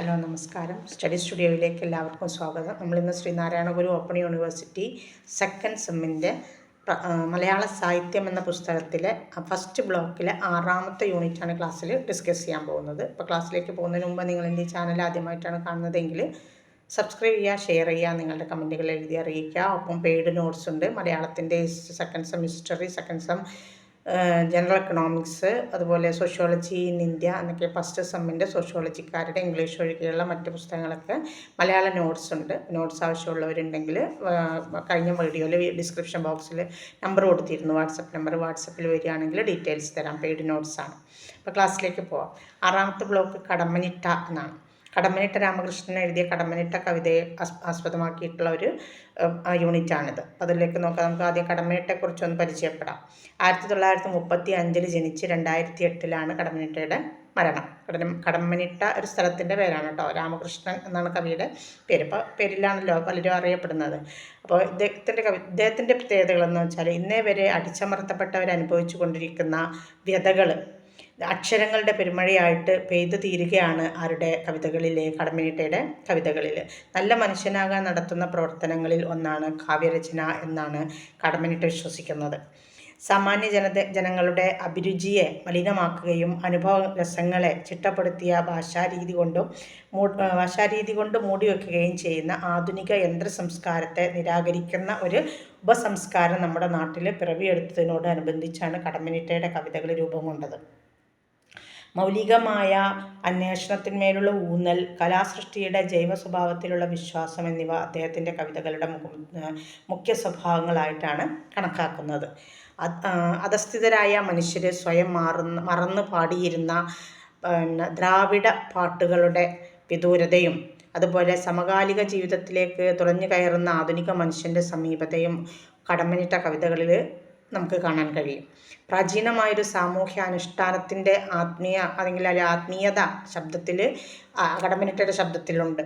Hello നമസ്കാരം. Study സ്റ്റുഡിയോയിലേക്ക് എല്ലാവർക്കും സ്വാഗതം. നമ്മളിന്ന് Sreenarayana Guru open university second സെമ്മിന്റെ മലയാള സാഹിത്യം എന്ന പുസ്തകത്തിലെ ഫസ്റ്റ് ബ്ലോക്കിലെ ആറാമത്തെ യൂണിറ്റാണ് ക്ലാസ്സിൽ ഡിസ്കസ് ചെയ്യാൻ പോകുന്നത്. അപ്പോൾ ക്ലാസ്സിലേക്ക് പോകുന്നതിന് മുമ്പ് നിങ്ങൾ എന്റെ ചാനൽ ആദ്യമായിട്ടാണ് കാണുന്നതെങ്കിൽ സബ്സ്ക്രൈബ് ചെയ്യുക ഷെയർ ചെയ്യുക നിങ്ങളുടെ കമന്റുകൾ എഴുതി അറിയിക്കുക. ഒപ്പം പെയ്ഡ് നോട്ട്സ് ഉണ്ട്. മലയാളത്തിന്റെ second sem history second sem general economics അതുപോലെ സോഷ്യോളജി ഇൻ ഇന്ത്യ എന്നൊക്കെ ഫസ്റ്റ് സെമ്മിന്റെ സോഷ്യോളജിക്കാരുടെ ഇംഗ്ലീഷ് ഒഴികെയുള്ള മറ്റ് പുസ്തകങ്ങളൊക്കെ മലയാള നോട്ട്സ് ഉണ്ട്. നോട്ട്സ് ആവശ്യമുള്ളവരുണ്ടെങ്കിൽ കഴിഞ്ഞ വീഡിയോയിൽ ഡിസ്ക്രിപ്ഷൻ ബോക്സിൽ നമ്പർ കൊടുത്തിരുന്നു. വാട്സപ്പ് നമ്പർ വാട്സപ്പിൽ വരികയാണെങ്കിൽ ഡീറ്റെയിൽസ് തരാം. പെയ്ഡ് നോട്ട്സാണ് അപ്പോൾ ക്ലാസ്സിലേക്ക് പോവാം. ആറാമത്തെ ബ്ലോക്ക് കടമ്മനിട്ട എന്നാണ്. കടമ്മനിട്ട രാമകൃഷ്ണൻ എഴുതിയ കടമ്മനിട്ട കവിതയെ ആസ്പദമാക്കിയിട്ടുള്ള ഒരു യൂണിറ്റാണിത്. അതിലേക്ക് നോക്കാം. നമുക്ക് ആദ്യം കടമ്മനിട്ടയെക്കുറിച്ചൊന്ന് പരിചയപ്പെടാം. ആയിരത്തി തൊള്ളായിരത്തി മുപ്പത്തി അഞ്ചിൽ ജനിച്ച് രണ്ടായിരത്തി എട്ടിലാണ് കടമ്മനിട്ടയുടെ മരണം. കടം കടമ്മനിട്ട ഒരു സ്ഥലത്തിന്റെ പേരാണ് കേട്ടോ. രാമകൃഷ്ണൻ എന്നാണ് കവിയുടെ പേര്. ഇപ്പോൾ പേരിലാണല്ലോ പലരും അറിയപ്പെടുന്നത്. അപ്പോൾ ഇദ്ദേഹത്തിന്റെ കവി ഇദ്ദേഹത്തിന്റെ പ്രത്യേകതകളെന്ന് വെച്ചാൽ ഇന്നേ വരെ അടിച്ചമർത്തപ്പെട്ടവർ അനുഭവിച്ചു കൊണ്ടിരിക്കുന്ന വ്യതകൾ അക്ഷരങ്ങളുടെ പെരുമഴയായിട്ട് പെയ്തു തീരുകയാണ് ആരുടെ കവിതകളിലെ കടമ്മിനിട്ടയുടെ കവിതകളിൽ. നല്ല മനുഷ്യനാകാൻ നടത്തുന്ന പ്രവർത്തനങ്ങളിൽ ഒന്നാണ് കാവ്യരചന എന്നാണ് കടമ്മിനിട്ട വിശ്വസിക്കുന്നത്. സാമാന്യ ജനത ജനങ്ങളുടെ അഭിരുചിയെ മലിനമാക്കുകയും അനുഭവ രസങ്ങളെ ചിട്ടപ്പെടുത്തിയ ഭാഷാരീതി കൊണ്ടും മൂ ഭാഷാരീതി കൊണ്ട് മൂടിവെക്കുകയും ചെയ്യുന്ന ആധുനിക യന്ത്ര സംസ്കാരത്തെ നിരാകരിക്കുന്ന ഒരു ഉപസംസ്കാരം നമ്മുടെ നാട്ടിൽ പിറവിയെടുത്തതിനോടനുബന്ധിച്ചാണ് കടമ്മനിട്ടയുടെ കവിതകൾ രൂപം കൊണ്ടത്. മൗലികമായ അന്വേഷണത്തിന്മേലുള്ള ഊന്നൽ കലാസൃഷ്ടിയുടെ ജൈവ സ്വഭാവത്തിലുള്ള വിശ്വാസം എന്നിവ അദ്ദേഹത്തിന്റെ കവിതകളുടെ മുഖ്യ സ്വഭാവങ്ങളായിട്ടാണ് കണക്കാക്കുന്നത്. അധസ്ഥിതരായ മനുഷ്യർ സ്വയം മാറുന്ന മറന്നു പാടിയിരുന്ന ദ്രാവിഡ പാട്ടുകളുടെ വിദൂരതയും അതുപോലെ സമകാലിക ജീവിതത്തിലേക്ക് തുളഞ്ഞു കയറുന്ന ആധുനിക മനുഷ്യന്റെ സമീപതയും കടമ്മനിട്ട കവിതകളിൽ നമുക്ക് കാണാൻ കഴിയും. പ്രാചീനമായൊരു സാമൂഹ്യ അനുഷ്ഠാനത്തിന്റെ ആത്മീയ അല്ലെങ്കിൽ ഒരു ആത്മീയത ശബ്ദത്തിൽ അകടമിനിട്ടയുടെ ശബ്ദത്തിലുണ്ട്.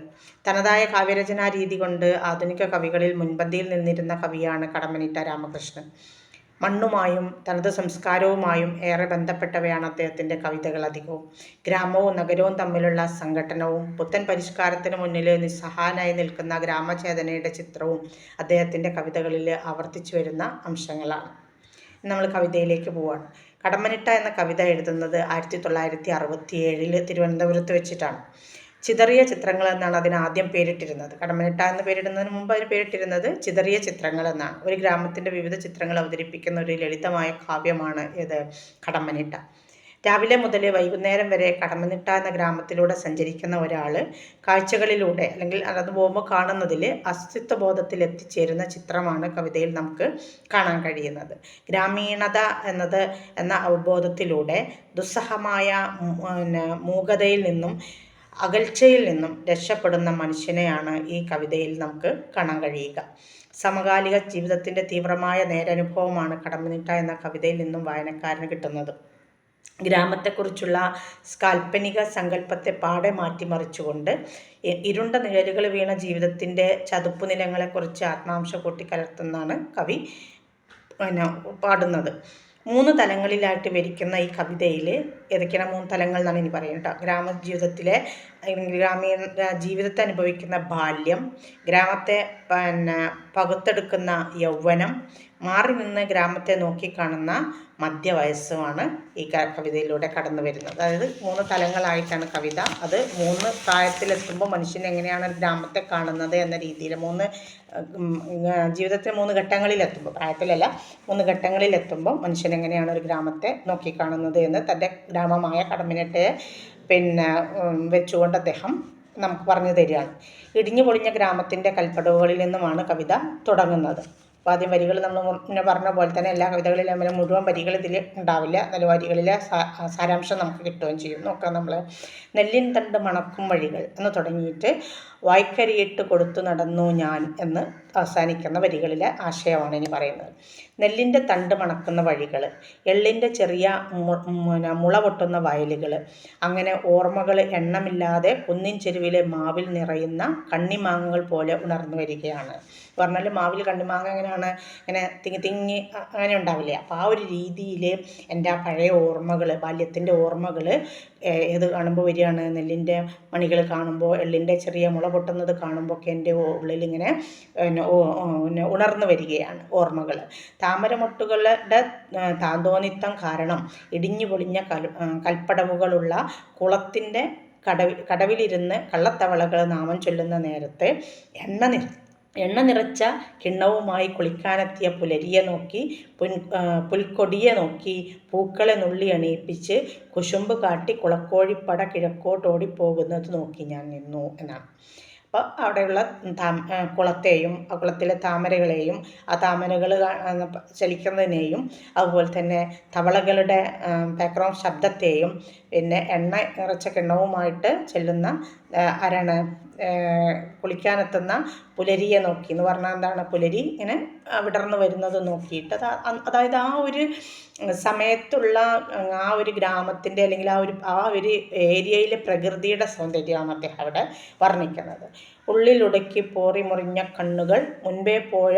തനതായ കാവ്യരചനാ രീതി കൊണ്ട് ആധുനിക കവികളിൽ മുൻപന്തിയിൽ നിന്നിരുന്ന കവിയാണ് കടമ്പനിട്ട രാമകൃഷ്ണൻ. മണ്ണുമായും തനത് സംസ്കാരവുമായും ഏറെ ബന്ധപ്പെട്ടവയാണ് അദ്ദേഹത്തിന്റെ കവിതകൾ അധികവും. ഗ്രാമവും നഗരവും തമ്മിലുള്ള സംഘടനവും പുത്തൻ പരിഷ്കാരത്തിന് മുന്നിൽ നിസ്സഹാനായി നിൽക്കുന്ന ഗ്രാമചേതനയുടെ ചിത്രവും അദ്ദേഹത്തിന്റെ കവിതകളിൽ ആവർത്തിച്ചു വരുന്ന അംശങ്ങളാണ്. നമ്മൾ കവിതയിലേക്ക് പോവാണ്. കടമ്മനിട്ട എന്ന കവിത എഴുതുന്നത് ആയിരത്തി തൊള്ളായിരത്തി അറുപത്തി ഏഴിൽ തിരുവനന്തപുരത്ത് വെച്ചിട്ടാണ്. ചിതറിയ ചിത്രങ്ങൾ എന്നാണ് അതിന് ആദ്യം പേരിട്ടിരുന്നത്. കടമ്മനിട്ട എന്ന് പേരിടുന്നതിന് മുമ്പ് അതിന് പേരിട്ടിരുന്നത് ചിതറിയ ചിത്രങ്ങൾ എന്നാണ്. ഒരു ഗ്രാമത്തിന്റെ വിവിധ ചിത്രങ്ങൾ അവതരിപ്പിക്കുന്ന ഒരു ലളിതമായ കാവ്യമാണ് ഇത് കടമ്മനിട്ട രാവിലെ മുതൽ വൈകുന്നേരം വരെ കടമനിട്ട എന്ന ഗ്രാമത്തിലൂടെ സഞ്ചരിക്കുന്ന ഒരാൾ കാഴ്ചകളിലൂടെ അല്ലെങ്കിൽ അത് പോകുമ്പോൾ കാണുന്നതിൽ അസ്തിത്വ ബോധത്തിൽ എത്തിച്ചേരുന്ന ചിത്രമാണ് കവിതയിൽ നമുക്ക് കാണാൻ കഴിയുന്നത്. ഗ്രാമീണത എന്നത് എന്ന അവബോധത്തിലൂടെ ദുസ്സഹമായ പിന്നെ മൂകതയിൽ നിന്നും അകൽച്ചയിൽ നിന്നും രക്ഷപ്പെടുന്ന മനുഷ്യനെയാണ് ഈ കവിതയിൽ നമുക്ക് കാണാൻ കഴിയുക. സമകാലിക ജീവിതത്തിന്റെ തീവ്രമായ നേരനുഭവമാണ് കടമ്പനിട്ട എന്ന കവിതയിൽ നിന്നും വായനക്കാരന് കിട്ടുന്നത്. ഗ്രാമത്തെക്കുറിച്ചുള്ള കാൽപ്പനിക സങ്കല്പത്തെ പാടെ മാറ്റിമറിച്ചുകൊണ്ട് ഇരുണ്ട നിഴലുകൾ വീണ ജീവിതത്തിന്റെ ചതുപ്പ് നിലങ്ങളെക്കുറിച്ച് ആത്മാംശം കൂട്ടിക്കലർത്തുന്നതാണ് കവി പിന്നെ പാടുന്നത്. മൂന്ന് തലങ്ങളിലായിട്ട് വരിക്കുന്ന ഈ കവിതയിൽ ഏതൊക്കെയാണ് മൂന്ന് തലങ്ങൾ എന്നാണ് ഇനി പറയുന്നത് ഗ്രാമ ഗ്രാമജീവിതത്തിലെ ഗ്രാമീണ ജീവിതത്തെ അനുഭവിക്കുന്ന ബാല്യം ഗ്രാമത്തെ പിന്നെ പകുത്തെടുക്കുന്ന യൗവനം മാറി നിന്ന് ഗ്രാമത്തെ നോക്കിക്കാണുന്ന മധ്യവയസ്സുമാണ് ഈ കവിതയിലൂടെ കടന്നു വരുന്നത്. അതായത് മൂന്ന് തലങ്ങളായിട്ടാണ് കവിത. അത് മൂന്ന് പ്രായത്തിലെത്തുമ്പോൾ മനുഷ്യൻ എങ്ങനെയാണ് ഗ്രാമത്തെ കാണുന്നത് എന്ന രീതിയിൽ മൂന്ന് ജീവിതത്തിൽ മൂന്ന് ഘട്ടങ്ങളിലെത്തുമ്പോൾ പ്രായത്തിലല്ല മൂന്ന് ഘട്ടങ്ങളിലെത്തുമ്പോൾ മനുഷ്യൻ എങ്ങനെയാണ് ഒരു ഗ്രാമത്തെ നോക്കിക്കാണുന്നത് എന്ന് തന്റെ ഗ്രാമമായ കടമ്പിനെട്ടയെ പിന്നെ വെച്ചുകൊണ്ട് അദ്ദേഹം നമുക്ക് പറഞ്ഞു തരികയാണ്. ഇടിഞ്ഞു പൊളിഞ്ഞ ഗ്രാമത്തിന്റെ കൽപ്പടവുകളിൽ നിന്നുമാണ് കവിത തുടങ്ങുന്നത്. അപ്പോൾ ആദ്യം വരികൾ നമ്മൾ മുന്നേ പറഞ്ഞ പോലെ തന്നെ എല്ലാ കവിതകളിലും നമ്മൾ മുഴുവൻ വരികൾ ഇതിൽ ഉണ്ടാവില്ല. നല്ല വരികളിലെ സാരാംശം നമുക്ക് കിട്ടുകയും ചെയ്യും നോക്കാം നമ്മൾ നെല്ലിൻ തണ്ട് മണക്കും വഴികൾ എന്ന് തുടങ്ങിയിട്ട് വായ്ക്കരിയിട്ട് കൊടുത്തു നടന്നു ഞാൻ എന്ന് അവസാനിക്കുന്ന വരികളിലെ ആശയമാണ് ഇനി പറയുന്നത്. നെല്ലിന്റെ തണ്ട് മണക്കുന്ന വഴികൾ എള്ളിന്റെ ചെറിയ മുള പൊട്ടുന്ന വയലുകൾ അങ്ങനെ ഓർമ്മകൾ എണ്ണമില്ലാതെ കുന്നിൻ ചെരുവിലെ മാവിൽ നിറയുന്ന കണ്ണിമാങ്ങകൾ പോലെ ഉണർന്നു വരികയാണ്. പറഞ്ഞാൽ മാവിൽ കണ്ണിമാങ്ങ എങ്ങനെയാണ്? ഇങ്ങനെ തിങ്ങി തിങ്ങി അങ്ങനെ ഉണ്ടാവില്ലേ? അപ്പോൾ ആ ഒരു രീതിയിൽ എന്റെ ആ പഴയ ഓർമ്മകൾ ബാല്യത്തിന്റെ ഓർമ്മകൾ ഏത് കാണുമ്പോൾ വരികയാണ്? നെല്ലിന്റെ മണികൾ കാണുമ്പോൾ എള്ളിന്റെ ചെറിയ മുള പൊട്ടുന്നത് കാണുമ്പോൾ ഒക്കെ എന്റെ ഉള്ളിൽ ഇങ്ങനെ ഉണർന്നു വരികയാണ് ഓർമ്മകൾ. താമരമൊട്ടുകളുടെ താന്തോന്നിത്തം കാരണം ഇടിഞ്ഞു പൊളിഞ്ഞ കൽ കൽപ്പടവുകളുള്ള കുളത്തിന്റെ കടവിൽ കടവിലിരുന്ന് കള്ളത്തവളകൾ നാമം ചൊല്ലുന്ന നേരത്ത് എണ്ണ നിർ എണ്ണ നിറച്ച കിണ്ണവുമായി കുളിക്കാനെത്തിയ പുലരിയെ നോക്കി പുൻ പുൽക്കൊടിയെ നോക്കി പൂക്കളെ നുള്ളി അണിയിപ്പിച്ച് കുശുമ്പ് കാട്ടി കുളക്കോഴിപ്പട കിഴക്കോട്ടോടിപ്പോകുന്നത് നോക്കി ഞാൻ നിന്നു എന്നാണ്. അപ്പോൾ അവിടെയുള്ള കുളത്തെയും ആ കുളത്തിലെ താമരകളെയും ആ താമരകൾ ചലിക്കുന്നതിനെയും അതുപോലെ തന്നെ തവളകളുടെ ബാക്ക്ഗ്രൗണ്ട് ശബ്ദത്തെയും പിന്നെ എണ്ണ നിറച്ച കിണ്ണവുമായിട്ട് ചെല്ലുന്ന ആരാണ് കുളിക്കാനെത്തുന്ന പുലരിയെ നോക്കി. എന്ന് പറഞ്ഞാൽ എന്താണ്? പുലരി ഇങ്ങനെ വിടർന്നു വരുന്നത് നോക്കിയിട്ട്. അതായത് ആ ഒരു സമയത്തുള്ള ആ ഒരു ഗ്രാമത്തിന്റെ അല്ലെങ്കിൽ ആ ഒരു ആ ഒരു ഏരിയയിലെ പ്രകൃതിയുടെ സൗന്ദര്യമാണ് അദ്ദേഹം അവിടെ വർണിക്കുന്നത്. ഉള്ളിലുടക്കി പോറി മുറിഞ്ഞ കണ്ണുകൾ മുൻപേ പോയ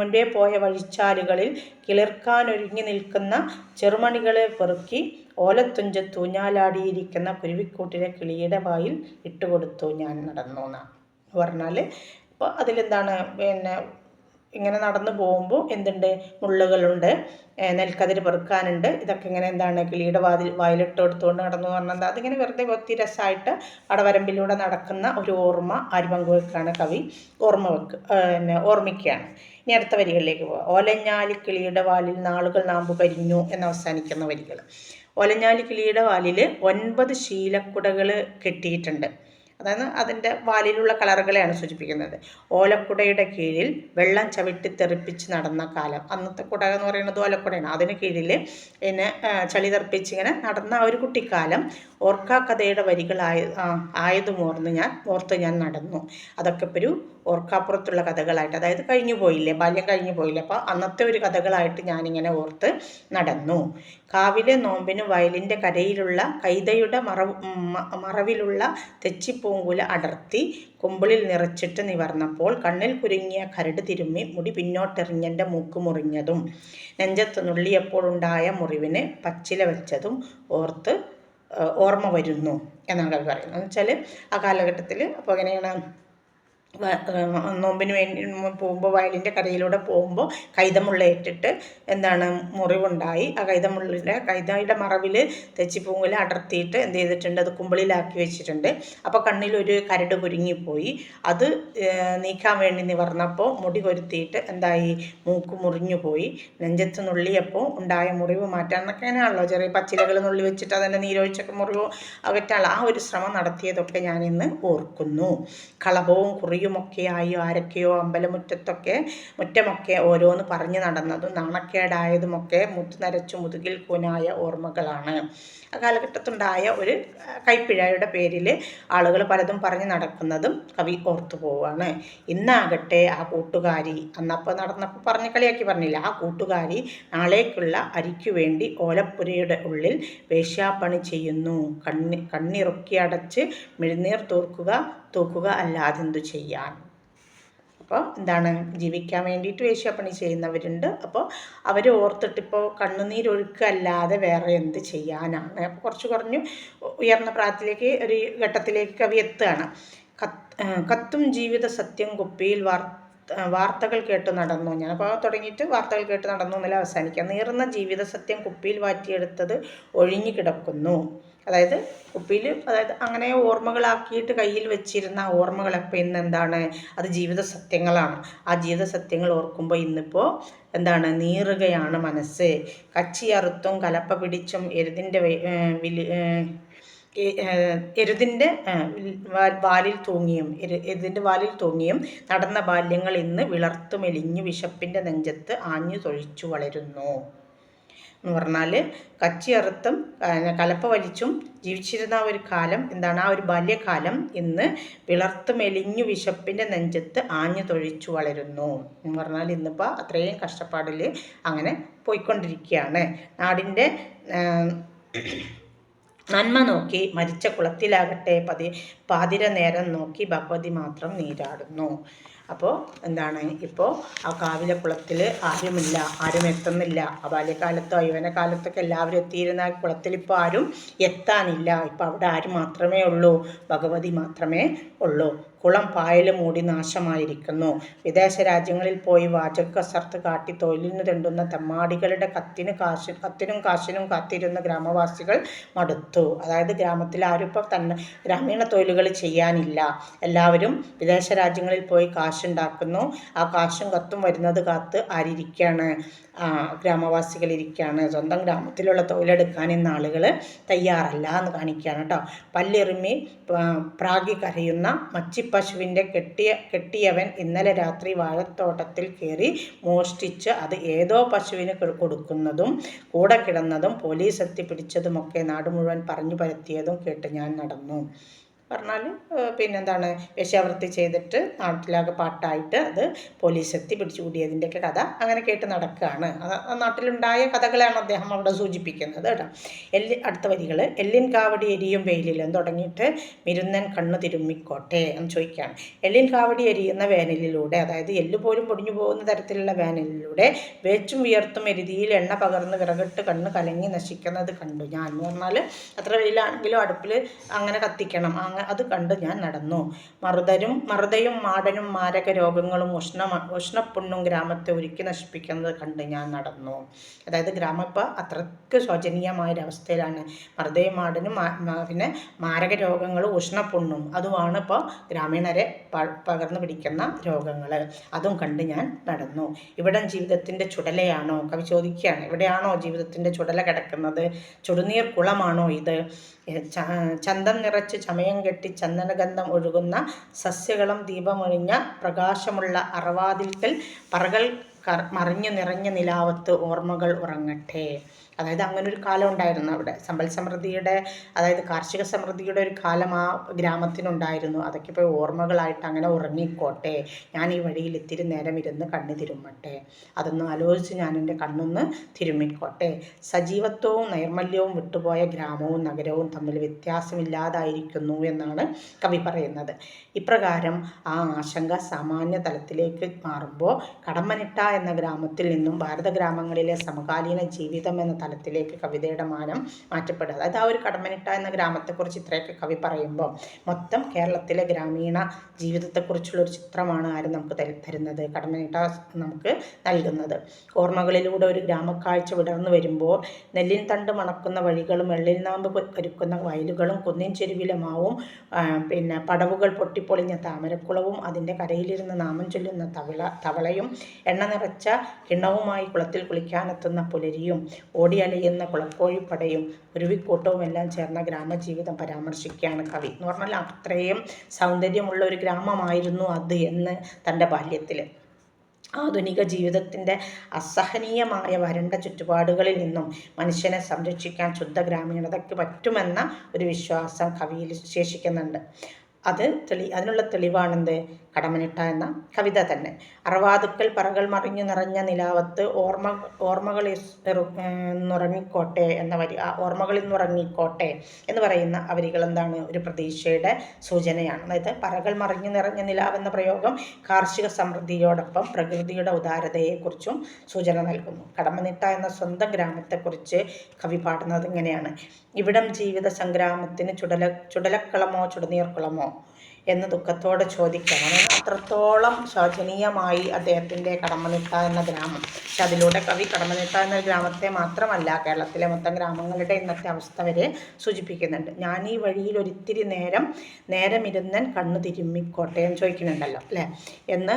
മുൻപേ പോയ വഴിച്ചാലുകളിൽ കിളിർക്കാനൊരുങ്ങി നിൽക്കുന്ന ചെറുമണികളെ പെറുക്കി ഓലത്തുഞ്ചത്ത് ഊഞ്ഞാലാടിയിരിക്കുന്ന കുരുവിക്കൂട്ടിലെ കിളിയുടെ വായിൽ ഇട്ടുകൊടുത്തു. ഞാൻ നടന്നു എന്നാണ് പറഞ്ഞാൽ അപ്പോൾ അതിലെന്താണ്? പിന്നെ ഇങ്ങനെ നടന്നു പോകുമ്പോൾ എന്തുണ്ട്? മുള്ളുകളുണ്ട് നെൽക്കതിർ പെറുക്കാനുണ്ട്. ഇതൊക്കെ ഇങ്ങനെ എന്താണ്? കിളിയുടെ വാതിൽ വായിലിട്ട് കൊടുത്തുകൊണ്ട് നടന്നു പറഞ്ഞാൽ അതിങ്ങനെ വെറുതെ ഒത്തി രസമായിട്ട് അടവരമ്പിലൂടെ നടക്കുന്ന ഒരു ഓർമ്മ ആര് പങ്കുവെക്കുകയാണ് കവി ഓർമ്മ വെക്ക് പിന്നെ ഓർമ്മിക്കുകയാണ്. ഇനി അടുത്ത വരികളിലേക്ക് പോകാം ഓലഞ്ഞാലി കിളിയുടെ വാലിൽ നാളുകൾ നാമ്പ് കരിഞ്ഞു എന്ന് അവസാനിക്കുന്ന വരികൾ ഓലഞ്ഞാലി കിളിയുടെ വാലിൽ ഒൻപത് ശീലക്കുടകൾ കെട്ടിയിട്ടുണ്ട്. അതാണ് അതിന്റെ വാലിലുള്ള കളറുകളെയാണ് സൂചിപ്പിക്കുന്നത്. ഓലക്കുടയുടെ കീഴിൽ വെള്ളം ചവിട്ടി തെറിപ്പിച്ച് നടന്ന കാലം. അന്നത്തെ കുട എന്ന് പറയുന്നത് ഓലക്കുടയാണ്. അതിന് കീഴിൽ പിന്നെ ചളി തെറിപ്പിച്ച് ഇങ്ങനെ നടന്ന ഒരു കുട്ടിക്കാലം ഓർക്കാ കഥയുടെ വരികളായ ആയതുമോർന്ന് ഞാൻ ഓർത്ത് ഞാൻ നടന്നു. അതൊക്കെ ഒരു ഓർക്കാപ്പുറത്തുള്ള കഥകളായിട്ട്. അതായത് കഴിഞ്ഞു പോയില്ലേ ബാല്യം കഴിഞ്ഞു പോയില്ലേ. അപ്പോൾ അന്നത്തെ ഒരു കഥകളായിട്ട് ഞാനിങ്ങനെ ഓർത്ത് നടന്നു. കാവിലെ നോമ്പിന് വയലിന്റെ കരയിലുള്ള കൈതയുടെ മറവ് മറവിലുള്ള തെച്ചിപ്പൂങ്കുല അടർത്തി കുമ്പിളിൽ നിറച്ചിട്ട് നിവർന്നപ്പോൾ കണ്ണിൽ കുരുങ്ങിയ കരട് തിരുമ്മി മുടി പിന്നോട്ടെറിഞ്ഞെന്റെ മൂക്ക് മുറിഞ്ഞതും നെഞ്ചത്ത് നുള്ളിയപ്പോൾ ഉണ്ടായ മുറിവിന് പച്ചില വെച്ചതും ഓർത്ത് ഓർമ്മ വരുന്നു എന്നാണ് പറയുന്നത്. എന്ന് വെച്ചാൽ ആ കാലഘട്ടത്തിൽ അപ്പോൾ എങ്ങനെയാണ് നോമ്പിന് വേണ്ടി പോകുമ്പോൾ വയലിന്റെ കരയിലൂടെ പോകുമ്പോൾ കൈതമുള്ള ഏറ്റിട്ട് എന്താണ് മുറിവുണ്ടായി. ആ കൈതമുള്ളിന്റെ കൈതയുടെ മറവിൽ തെച്ചിപ്പൂങ്കുല അടർത്തിയിട്ട് എന്ത് ചെയ്തിട്ടുണ്ട് അത് കുമ്പിളിലാക്കി വെച്ചിട്ടുണ്ട്. അപ്പോൾ കണ്ണിലൊരു കരട് കുരുങ്ങിപ്പോയി. അത് നീക്കാൻ വേണ്ടി നിവർന്നപ്പോൾ മുടി കൊരുത്തിയിട്ട് എന്തായി മൂക്ക് മുറിഞ്ഞു പോയി. നെഞ്ചത്ത് നുള്ളിയപ്പോൾ ഉണ്ടായ മുറിവ് അങ്ങനെയാണല്ലോ ചെറിയ പച്ചിലകൾ നുള്ളി വെച്ചിട്ട് അതിന്റെ നീരൊഴിച്ചൊക്കെ മുറിവ് അകറ്റാനുള്ള ആ ഒരു ശ്രമം നടത്തിയതൊക്കെ ഞാനിന്ന് ഓർക്കുന്നു. കളഭവും കുറിയും കുഴിയുമൊക്കെയായി ആരൊക്കെയോ അമ്പലമുറ്റത്തൊക്കെ മുറ്റമൊക്കെ ഓരോന്ന് പറഞ്ഞു നടന്നതും നാണക്കേടായതുമൊക്കെ മുത്തു നരച്ചു മുതുകിൽ കൂനായ ഓർമ്മകളാണ്. ആ കാലഘട്ടത്തുണ്ടായ ഒരു കൈപ്പിഴയുടെ പേരിൽ ആളുകൾ പലതും പറഞ്ഞു നടക്കുന്നതും കവി ഓർത്തു പോവാണ് ഇന്നാകട്ടെ ആ കൂട്ടുകാരി അന്നപ്പോൾ നടന്നപ്പോൾ പറഞ്ഞ കളിയാക്കി പറഞ്ഞില്ല? ആ കൂട്ടുകാരി നാളേക്കുള്ള അരിക്കു വേണ്ടി ഓലപ്പുരയുടെ ഉള്ളിൽ വേശ്യാപ്പണി ചെയ്യുന്നു. കണ്ണി കണ്ണിറുക്കി അടച്ച് മിഴുനീർ തൂർക്കുക തൂക്കുക അല്ലാതെന്തു ചെയ്യാൻ. അപ്പോൾ എന്താണ്? ജീവിക്കാൻ വേണ്ടിയിട്ട് വേശ്യാപ്പണി ചെയ്യുന്നവരുണ്ട്. അപ്പോൾ അവർ ഓർത്തിട്ടിപ്പോൾ കണ്ണുനീരൊഴുക്കല്ലാതെ വേറെ എന്ത് ചെയ്യാനാണ്? അപ്പോൾ കുറച്ച് കുറഞ്ഞു ഉയർന്ന പ്രായത്തിലേക്ക് ഒരു ഘട്ടത്തിലേക്ക് കവി എത്തുകയാണ്. കത്തും ജീവിത സത്യം കുപ്പിയിൽ വാർ വാർത്തകൾ കേട്ട് നടന്നു. ഞാൻ അപ്പോൾ തുടങ്ങിയിട്ട് വാർത്തകൾ കേട്ട് നടന്നു എന്നല്ല അവസാനിക്കാം നീറുന്ന ജീവിത സത്യം കുപ്പിയിൽ വാറ്റിയെടുത്തത് ഒഴിഞ്ഞു കിടക്കുന്നു. അതായത് കുപ്പിയിൽ അതായത് അങ്ങനെ ഓർമ്മകളാക്കിയിട്ട് കയ്യിൽ വെച്ചിരുന്ന ഓർമ്മകളൊക്കെ ഇന്ന് എന്താണ് അത് ജീവിത സത്യങ്ങളാണ്. ആ ജീവിത സത്യങ്ങൾ ഓർക്കുമ്പോൾ ഇന്നിപ്പോൾ എന്താണ്? നീറുകയാണ് മനസ്സ്. കച്ചി അറുത്തും കലപ്പ പിടിച്ചും എരുതിന്റെ വില എരുതിന്റെ വാലിൽ തൂങ്ങിയും എരുതിന്റെ വാലിൽ തൂങ്ങിയും നടന്ന ബാല്യങ്ങൾ ഇന്ന് വിളർത്തു മെലിഞ്ഞു വിശപ്പിന്റെ നെഞ്ചത്ത് ആഞ്ഞു തൊഴിച്ചു വളരുന്നു. എന്ന് പറഞ്ഞാൽ കച്ചിയറുത്തും കലപ്പ വലിച്ചും ജീവിച്ചിരുന്ന ഒരു കാലം എന്താണ്? ആ ഒരു ബാല്യകാലം ഇന്ന് വിളർത്ത് മെലിഞ്ഞു വിശപ്പിന്റെ നെഞ്ചത്ത് ആഞ്ഞു തൊഴിച്ചു വളരുന്നു എന്ന് പറഞ്ഞാൽ ഇന്നിപ്പോൾ അത്രയും കഷ്ടപ്പാടിൽ അങ്ങനെ പോയിക്കൊണ്ടിരിക്കുകയാണ്. നാടിന്റെ നന്മ നോക്കി മരിച്ച കുളത്തിലാകട്ടെ പതി പാതിര നേരം നോക്കി ഭഗവതി മാത്രം നീരാടുന്നു. അപ്പോൾ എന്താണ് ഇപ്പോൾ ആ കാവിലെ കുളത്തിൽ ആരുമില്ല ആരും എത്തുന്നില്ല. ആ ബാല്യകാലത്തോ യൗവനകാലത്തൊക്കെ എല്ലാവരും എത്തിയിരുന്ന കുളത്തിൽ ഇപ്പോൾ ആരും എത്താനില്ല. ഇപ്പോൾ അവിടെ ആര് മാത്രമേ ഉള്ളൂ? ഭഗവതി മാത്രമേ ഉള്ളൂ. കുളം പായൽ മൂടി നാശമായിരിക്കുന്നു. വിദേശ രാജ്യങ്ങളിൽ പോയി വാചകസർത്ത് കാട്ടി തൊഴിലിന് തെണ്ടുന്ന തെമ്മാടികളുടെ കത്തിന് കാശ് കത്തിനും കാശിനും കാത്തിരുന്ന ഗ്രാമവാസികൾ മടുത്തു. അതായത് ഗ്രാമത്തിൽ ആരും ഇപ്പോൾ തന്നെ ഗ്രാമീണ തൊഴിലുകൾ ചെയ്യാനില്ല. എല്ലാവരും വിദേശ രാജ്യങ്ങളിൽ പോയി കാശുണ്ടാക്കുന്നു. ആ കാശും കത്തും വരുന്നത് കാത്ത് ആരിയ്ക്കാണ് ഗ്രാമവാസികൾ ഇരിക്കുകയാണ് സ്വന്തം ഗ്രാമത്തിലുള്ള തൊഴിലെടുക്കാൻ ഇന്ന് ആളുകൾ തയ്യാറല്ല എന്ന് കാണിക്കുകയാണ് കേട്ടോ. പല്ലെറിമി പ്രാഗി കരയുന്ന മച്ചിപ്പശുവിന്റെ കെട്ടിയ കെട്ടിയവൻ ഇന്നലെ രാത്രി വാഴത്തോട്ടത്തിൽ കയറി മോഷ്ടിച്ച് അത് ഏതോ പശുവിന് കൊടുക്കുന്നതും കൂടെ കിടന്നതും പോലീസ് എത്തി പിടിച്ചതുമൊക്കെ നാട് മുഴുവൻ പറഞ്ഞു പരത്തിയതും കേട്ട് ഞാൻ നടന്നു. പറഞ്ഞാൽ പിന്നെന്താണ് വേശ്യാവൃത്തി ചെയ്തിട്ട് നാട്ടിലാകെ പാട്ടായിട്ട് അത് പോലീസ് എത്തി പിടിച്ചുകൂടിയതിന്റെയൊക്കെ കഥ അങ്ങനെ കേട്ട് നടക്കുകയാണ് അത് നാട്ടിലുണ്ടായ കഥകളാണ് അദ്ദേഹം അവിടെ സൂചിപ്പിക്കുന്നത് കേട്ടോ. എല്ലി അടുത്ത വരികൾ എല്ലിൻ കാവടി എരിയും വെയിലിലും തുടങ്ങിയിട്ട് മിരുന്നൻ കണ്ണു തിരുമ്മിക്കോട്ടെ എന്ന് ചോദിക്കുകയാണ്. എല്ലിൻ കാവടി എരിയുന്ന വേനലിലൂടെ അതായത് എല്ല് പോലും പൊടിഞ്ഞു പോകുന്ന തരത്തിലുള്ള വേനലിലൂടെ വേച്ചും വിയർത്തും എരുതിയിൽ എണ്ണ പകർന്ന് വിറകിട്ട് കണ്ണ് കലങ്ങി നശിക്കുന്നത് കണ്ടു ഞാൻ. എന്ന് പറഞ്ഞാൽ അത്ര വെയിലാണെങ്കിലും അടുപ്പിൽ അങ്ങനെ കത്തിക്കണം. അത് കണ്ട് ഞാൻ നടന്നു. മറുതരും മറുതയും മാടനും മാരക രോഗങ്ങളും ഉഷ്ണ ഉഷ്ണപ്പുണ്ണും ഗ്രാമത്തെ ഒരുക്കി നശിപ്പിക്കുന്നത് കണ്ട് ഞാൻ നടന്നു. അതായത് ഗ്രാമം ഇപ്പോൾ അത്രയ്ക്ക് ശോചനീയമായ ഒരവസ്ഥയിലാണ് മറുതയും മാടനും പിന്നെ മാരക രോഗങ്ങളും ഉഷ്ണപ്പുണ്ണും അതുമാണ് ഇപ്പോൾ ഗ്രാമീണരെ പകർന്നു പിടിക്കുന്ന രോഗങ്ങൾ അതും കണ്ട് ഞാൻ നടന്നു. ഇവിടം ജീവിതത്തിന്റെ ചുടലയാണോ? കവി ചോദിക്കുകയാണ്. ഇവിടെയാണോ ജീവിതത്തിന്റെ ചുടല കിടക്കുന്നത്? ചുടുനീർ കുളമാണോ ഇത്? ചന്തം നിറച്ച് ചമയം കെട്ടി ചന്ദനഗന്ധം ഒഴുകുന്ന സസ്യകളം ദീപമൊഴിഞ്ഞ പ്രകാശമുള്ള അറവാതിൽക്കൽ പറകൾ മറിഞ്ഞു നിറഞ്ഞ നിലാവത്ത് ഓർമ്മകൾ ഉറങ്ങട്ടെ. അതായത് അങ്ങനെ ഒരു കാലം ഉണ്ടായിരുന്നു അവിടെ. സമ്പൽ സമൃദ്ധിയുടെ അതായത് കാർഷിക സമൃദ്ധിയുടെ ഒരു കാലം ആ ഗ്രാമത്തിനുണ്ടായിരുന്നു. അതൊക്കെ ഇപ്പോൾ ഓർമ്മകളായിട്ട് അങ്ങനെ ഉറങ്ങിക്കോട്ടെ. ഞാൻ ഈ വഴിയിൽ ഇത്തിരി നേരം ഇരുന്ന് കണ്ണു തിരുമ്മട്ടെ. അതൊന്ന് ആലോചിച്ച് ഞാൻ എന്റെ കണ്ണൊന്ന് തിരുമ്മിക്കോട്ടെ. സജീവത്വവും നൈർമല്യവും വിട്ടുപോയ ഗ്രാമവും നഗരവും തമ്മിൽ വ്യത്യാസമില്ലാതായിരിക്കുന്നു എന്നാണ് കവി പറയുന്നത്. ഇപ്രകാരം ആ ആശങ്ക സാമാന്യ തലത്തിലേക്ക് മാറുമ്പോൾ കടമ്മനിട്ട എന്ന ഗ്രാമത്തിൽ നിന്നും ഭാരത ഗ്രാമങ്ങളിലെ സമകാലീന ജീവിതം എന്ന തലത്തിലേക്ക് കവിതയുടെ മാനം മാറ്റപ്പെടുക. അതായത് ആ ഒരു കടമനിട്ട എന്ന ഗ്രാമത്തെക്കുറിച്ച് ഇത്രയൊക്കെ കവി പറയുമ്പോൾ മൊത്തം കേരളത്തിലെ ഗ്രാമീണ ജീവിതത്തെക്കുറിച്ചുള്ള ഒരു ചിത്രമാണ് ആരും നമുക്ക് തരുന്നത് കടമനിട്ട നമുക്ക് നൽകുന്നത്. ഓർമ്മകളിലൂടെ ഒരു ഗ്രാമക്കാഴ്ച വിടർന്നു വരുമ്പോൾ നെല്ലിൻ തണ്ട് മണക്കുന്ന വഴികളും വെള്ളിൽ നാമ്പ് കരുക്കുന്ന വയലുകളും കുന്നിൻ ചെരുവിലെ മാവും പിന്നെ പടവുകൾ പൊട്ടിപ്പൊളിഞ്ഞ താമരക്കുളവും അതിന്റെ കരയിലിരുന്ന് നാമം ചൊല്ലുന്ന തവള തവളയും എണ്ണ നിറച്ച കിണ്ണവുമായി കുളത്തിൽ കുളിക്കാനെത്തുന്ന പുലരിയും ഓടി ഓടിയലയുന്ന കുളക്കോഴിപ്പടയും ഉരുവിക്കൂട്ടവും എല്ലാം ചേർന്ന ഗ്രാമജീവിതം പരാമർശിക്കുകയാണ് കവി. എന്ന് പറഞ്ഞാൽ അത്രയും സൗന്ദര്യമുള്ള ഒരു ഗ്രാമമായിരുന്നു അത് എന്ന് തന്റെ ബാല്യത്തിൽ. ആധുനിക ജീവിതത്തിന്റെ അസഹനീയമായ വരണ്ട ചുറ്റുപാടുകളിൽ നിന്നും മനുഷ്യനെ സംരക്ഷിക്കാൻ ശുദ്ധ ഗ്രാമീണതയ്ക്ക് പറ്റുമെന്ന ഒരു വിശ്വാസം കവിയിൽ ശേഷിക്കുന്നുണ്ട് അത് തെളി അതിനുള്ള തെളിവാണെന്ത്? കടമനിട്ട എന്ന കവിത തന്നെ. അറവാതുക്കൽ പറകൾ മറിഞ്ഞു നിറഞ്ഞ നിലാവത്ത് ഓർമ്മ ഓർമ്മകൾ നുറങ്ങിക്കോട്ടെ എന്ന വരി ആ ഓർമ്മകളിൽ നിറങ്ങിക്കോട്ടെ എന്ന് പറയുന്ന വരികൾ എന്താണ് ഒരു പ്രതീക്ഷയുടെ സൂചനയാണ്. അതായത് പറകൾ മറിഞ്ഞു നിറഞ്ഞ നിലാവ് എന്ന പ്രയോഗം കാർഷിക സമൃദ്ധിയോടൊപ്പം പ്രകൃതിയുടെ ഉദാരതയെക്കുറിച്ചും സൂചന നൽകുന്നു. കടമനിട്ട എന്ന സ്വന്തം ഗ്രാമത്തെക്കുറിച്ച് കവി പാടുന്നത് ഇങ്ങനെയാണ്. ഇവിടം ജീവിത സംഗ്രാമത്തിന് ചുടല ചുടലക്കളമോ ചുടുനീർക്കുളമോ? എന്ന് ദുഃഖത്തോടെ ചോദിക്കണം. അത്രത്തോളം ശോചനീയമായി അദ്ദേഹത്തിന്റെ കടമനിട്ട എന്ന ഗ്രാമം. പക്ഷെ അതിലൂടെ കവി കടമനിട്ട എന്ന ഗ്രാമത്തെ മാത്രമല്ല കേരളത്തിലെ മൊത്തം ഗ്രാമങ്ങളുടെ ഇന്നത്തെ അവസ്ഥ വരെ സൂചിപ്പിക്കുന്നുണ്ട്. ഞാൻ ഈ വഴിയിൽ ഒരിത്തിരി നേരം നേരമിരുന്നൻ കണ്ണു തിരുമ്മിക്കോട്ടെ എന്ന് ചോദിക്കുന്നുണ്ടല്ലോ അല്ലേ? എന്ന്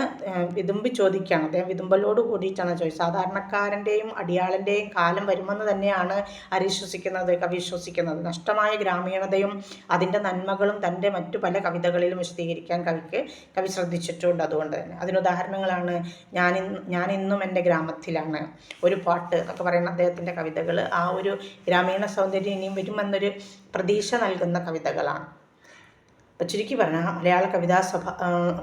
വിതുമ്പി ചോദിക്കുകയാണ്. അദ്ദേഹം വിതുമ്പലോട് കൂടിയിട്ടാണ് ചോദിച്ചത്. സാധാരണക്കാരന്റെയും അടിയാളന്റെയും കാലം വരുമെന്ന് തന്നെയാണ് അരിശ്വസിക്കുന്നത് കവി വിശ്വസിക്കുന്നത്. നഷ്ടമായ ഗ്രാമീണതയും അതിന്റെ നന്മകളും തന്റെ മറ്റു പല കവിതകളിലും കൂടുതലും വിശദീകരിക്കാൻ കവിക്ക് കവി ശ്രദ്ധിച്ചിട്ടുണ്ട് അതുകൊണ്ട് തന്നെ. അതിനുദാഹരണങ്ങളാണ് ഞാൻ ഞാൻ ഇന്നും എന്റെ ഗ്രാമത്തിലാണ് ഒരു പാട്ട് എന്നൊക്കെ പറയുന്ന അദ്ദേഹത്തിന്റെ കവിതകൾ ആ ഒരു ഗ്രാമീണ സൗന്ദര്യം ഇനിയും വരുമെന്നൊരു പ്രതീക്ഷ നൽകുന്ന കവിതകളാണ്. അപ്പം ചുരുക്കി പറഞ്ഞാൽ മലയാള കവിതാ സഭ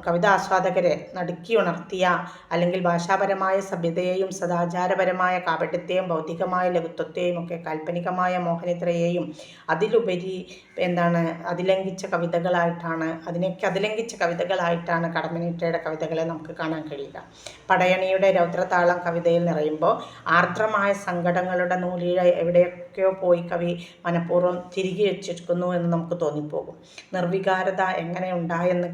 കവിതാ ആസ്വാദകരെ നടുക്കി ഉണർത്തിയ അല്ലെങ്കിൽ ഭാഷാപരമായ സഭ്യതയെയും സദാചാരപരമായ കാപട്യത്തെയും ഭൗതികമായ ലഘുത്വത്തെയും ഒക്കെ കാൽപ്പനികമായ മോഹനിത്രയെയും അതിലുപരി എന്താണ് അതിലംഘിച്ച കവിതകളായിട്ടാണ് അതിനൊക്കെ അതിലംഘിച്ച കവിതകളായിട്ടാണ് കടമ്മനിട്ടയുടെ കവിതകളെ നമുക്ക് കാണാൻ കഴിയുക. പടയണിയുടെ രൗദ്രതാളം കവിതയിൽ നിറയുമ്പോൾ ആർദ്രമായ സങ്കടങ്ങളുടെ നൂലിഴ എവിടെയൊക്കെയോ പോയി കവി മനഃപൂർവം തിരികെ വെച്ചിരിക്കുന്നു എന്ന് നമുക്ക് തോന്നിപ്പോകും. നിർവികാരത എങ്ങനെ ഉണ്ടായെന്ന്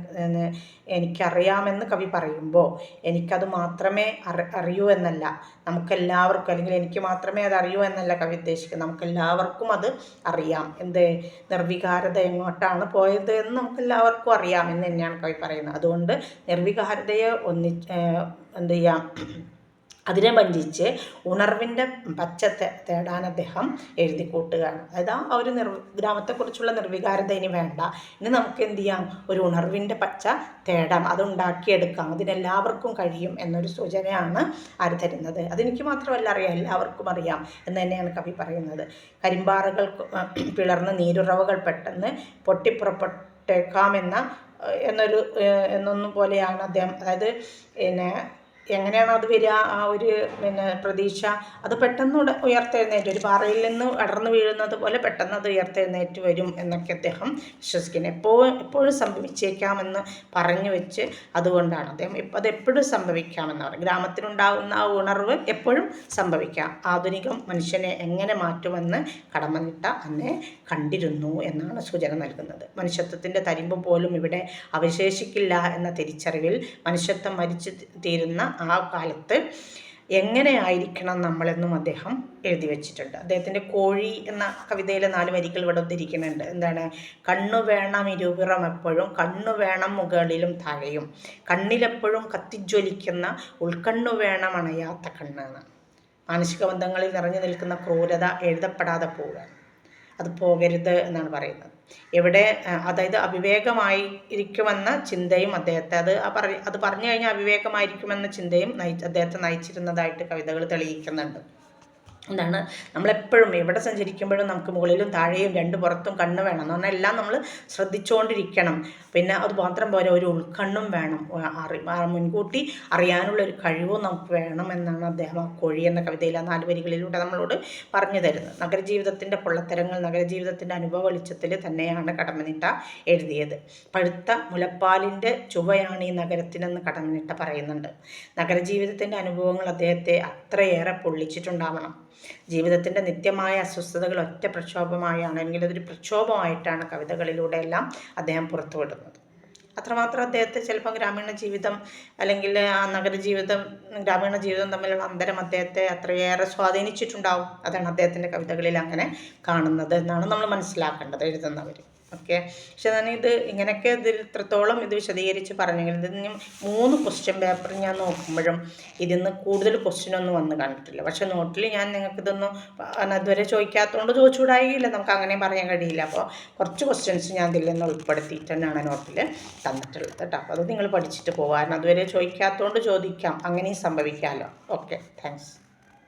എനിക്കറിയാമെന്ന് കവി പറയുമ്പോൾ എനിക്കത് മാത്രമേ അറി അറിയൂ എന്നല്ല. നമുക്കെല്ലാവർക്കും അല്ലെങ്കിൽ എനിക്ക് മാത്രമേ അത് അറിയൂ എന്നല്ല കവി ഉദ്ദേശിക്കുന്നത്. നമുക്കെല്ലാവർക്കും അത് അറിയാം. എന്ത് നിർവികാരത എങ്ങോട്ടാണ് പോയത് എന്ന് നമുക്കെല്ലാവർക്കും അറിയാം എന്ന് തന്നെയാണ് കവി പറയുന്നത്. അതുകൊണ്ട് നിർവികാരതയെ ഒന്നി എന്ത് ചെയ്യാം? അതിനെ വഞ്ചിച്ച് ഉണർവിന്റെ പച്ച തേടാൻ അദ്ദേഹം എഴുതി കൂട്ടുകയാണ് അതായത് ആ ഒരു നിർ ഗ്രാമത്തെക്കുറിച്ചുള്ള നിർവികാരത ഇനി വേണ്ട. ഇനി നമുക്ക് എന്ത് ചെയ്യാം? ഒരു ഉണർവിന്റെ പച്ച തേടാം അതുണ്ടാക്കിയെടുക്കാം. അതിനെല്ലാവർക്കും കഴിയും എന്നൊരു സൂചനയാണ് ആര് തരുന്നത്. അതെനിക്ക് മാത്രമല്ല അറിയാം എല്ലാവർക്കും അറിയാം എന്ന് തന്നെയാണ് കവി പറയുന്നത്. കരിമ്പാറകൾ പിളർന്ന് നീരുറവകൾ പെട്ടെന്ന് പൊട്ടിപ്പുറപ്പെട്ടേക്കാമെന്ന എന്നൊരു എന്നൊന്നും പോലെയാണ് അദ്ദേഹം അതായത് പിന്നെ എങ്ങനെയാണ് അത് വരിക? ആ ഒരു പിന്നെ പ്രതീക്ഷ. അത് പെട്ടെന്ന് ഉയർത്തെഴുന്നേറ്റ് ഒരു പാറയിൽ നിന്ന് അടർന്നു വീഴുന്നത് പോലെ പെട്ടെന്ന് അത് ഉയർത്തെഴുന്നേറ്റ് വരും എന്നൊക്കെ അദ്ദേഹം വിശ്വസിക്കുന്നു. എപ്പോഴും എപ്പോഴും സംഭവിച്ചേക്കാമെന്ന് പറഞ്ഞു വെച്ച് അതുകൊണ്ടാണ് അദ്ദേഹം അത് എപ്പോഴും സംഭവിക്കാമെന്ന് പറയും ഗ്രാമത്തിനുണ്ടാകുന്ന ആ ഉണർവ് എപ്പോഴും സംഭവിക്കാം. ആധുനികം മനുഷ്യനെ എങ്ങനെ മാറ്റുമെന്ന് കടമനിട്ട അന്നെ കണ്ടിരുന്നു എന്നാണ് സൂചന നൽകുന്നത്. മനുഷ്യത്വത്തിന്റെ തരിമ്പ് പോലും ഇവിടെ അവശേഷിക്കില്ല എന്ന തിരിച്ചറിവിൽ മനുഷ്യത്വം മരിച്ചു തീരുന്ന ആ കാലത്ത് എങ്ങനെയായിരിക്കണം നമ്മളെന്നും അദ്ദേഹം എഴുതി വെച്ചിട്ടുണ്ട്. അദ്ദേഹത്തിന്റെ കോഴി എന്ന കവിതയിലെ നാല് വരികൾ ഇവിടെ ഉദ്ധരിക്കുന്നുണ്ട്. എന്താണ്? കണ്ണു വേണം ഇരുപിറം എപ്പോഴും കണ്ണു വേണം മുകളിലും താഴെയും കണ്ണിലെപ്പോഴും കത്തിജ്വലിക്കുന്ന ഉൾക്കണ്ണു വേണം അണയാത്ത കണ്ണാണ് മാനസിക ബന്ധങ്ങളിൽ നിറഞ്ഞു നിൽക്കുന്ന ക്രൂരത എഴുതപ്പെടാതെ പോവുക അത് പോകരുത് എന്നാണ് പറയുന്നത്. എവിടെ അതായത് അവിവേകമായി ഇരിക്കുമെന്ന ചിന്തയും അദ്ദേഹത്തെ അത് അത് പറഞ്ഞു കഴിഞ്ഞാൽ അവിവേകമായിരിക്കുമെന്ന ചിന്തയും നയി അദ്ദേഹത്തെ നയിച്ചിരുന്നതായിട്ട് കവിതകൾ തെളിയിക്കുന്നുണ്ട്. എന്താണ്? നമ്മളെപ്പോഴും എവിടെ സഞ്ചരിക്കുമ്പോഴും നമുക്ക് മുകളിലും താഴെയും രണ്ട് പുറത്തും കണ്ണ് വേണം. എന്ന് പറഞ്ഞാൽ എല്ലാം നമ്മൾ ശ്രദ്ധിച്ചുകൊണ്ടിരിക്കണം പിന്നെ അത് മാത്രം പോരാ ഒരു ഉൾക്കണ്ണും വേണം. അറി മുൻകൂട്ടി അറിയാനുള്ള ഒരു കഴിവും നമുക്ക് വേണം എന്നാണ് അദ്ദേഹം കോഴി എന്ന കവിതയിൽ ആ നാല് വരികളിലൂടെ നമ്മളോട് പറഞ്ഞു തരുന്നത്. നഗരജീവിതത്തിന്റെ പൊള്ളത്തരങ്ങൾ നഗരജീവിതത്തിന്റെ അനുഭവ വെളിച്ചത്തിൽ തന്നെയാണ് കടമനിട്ട എഴുതിയത്. പഴുത്ത മുലപ്പാലിന്റെ ചുവയാണ് ഈ നഗരത്തിനെന്ന് കടമനിട്ട പറയുന്നുണ്ട്. നഗരജീവിതത്തിന്റെ അനുഭവങ്ങൾ അദ്ദേഹത്തെ അത്രയേറെ പൊള്ളിച്ചിട്ടുണ്ടാവണം. ജീവിതത്തിന്റെ നിത്യമായ അസ്വസ്ഥതകൾ ഒറ്റ പ്രക്ഷോഭമായാണ്. അല്ലെങ്കിൽ അതൊരു പ്രക്ഷോഭമായിട്ടാണ് കവിതകളിലൂടെ എല്ലാം അദ്ദേഹം പുറത്തുവിടുന്നത്. അത്രമാത്രം അദ്ദേഹത്തെ ചിലപ്പോൾ ഗ്രാമീണ ജീവിതം അല്ലെങ്കിൽ ആ നഗര ജീവിതം ഗ്രാമീണ ജീവിതം തമ്മിലുള്ള അന്തരം അദ്ദേഹത്തെ അത്രയേറെ സ്വാധീനിച്ചിട്ടുണ്ടാവും. അതാണ് അദ്ദേഹത്തിന്റെ കവിതകളിൽ അങ്ങനെ കാണുന്നത് എന്നാണ് നമ്മൾ മനസ്സിലാക്കേണ്ടത് എഴുതുന്നവർ. ഓക്കെ. പക്ഷെ ഞാൻ ഇത് ഇങ്ങനെയൊക്കെ ഇതിൽ ഇത്രത്തോളം ഇത് വിശദീകരിച്ച് പറഞ്ഞെങ്കിൽ ഇതിന് മൂന്ന് ക്വസ്റ്റ്യൻ പേപ്പർ ഞാൻ നോക്കുമ്പോഴും ഇതിൽ നിന്ന് കൂടുതൽ ക്വസ്റ്റ്യൻ ഒന്നും വന്ന് കണ്ടിട്ടില്ല. പക്ഷെ നോട്ടിൽ ഞാൻ നിങ്ങൾക്ക് ഇതൊന്നും അതുവരെ ചോദിക്കാത്തതുകൊണ്ട് ചോദിച്ചുകൂടായില്ല. നമുക്ക് അങ്ങനെ പറയാൻ കഴിയില്ല. അപ്പോൾ കുറച്ച് ക്വസ്റ്റ്യൻസ് ഞാൻ ഇതിൽ നിന്ന് ഉൾപ്പെടുത്തിയിട്ട് തന്നെയാണ് നോട്ടിൽ തന്നിട്ടുള്ളത് കേട്ടോ. അപ്പോൾ അത് നിങ്ങൾ പഠിച്ചിട്ട് പോകാൻ അതുവരെ ചോദിക്കാത്തതുകൊണ്ട് ചോദിക്കാം. അങ്ങനെയും സംഭവിക്കാമല്ലോ. ഓക്കെ. താങ്ക്സ്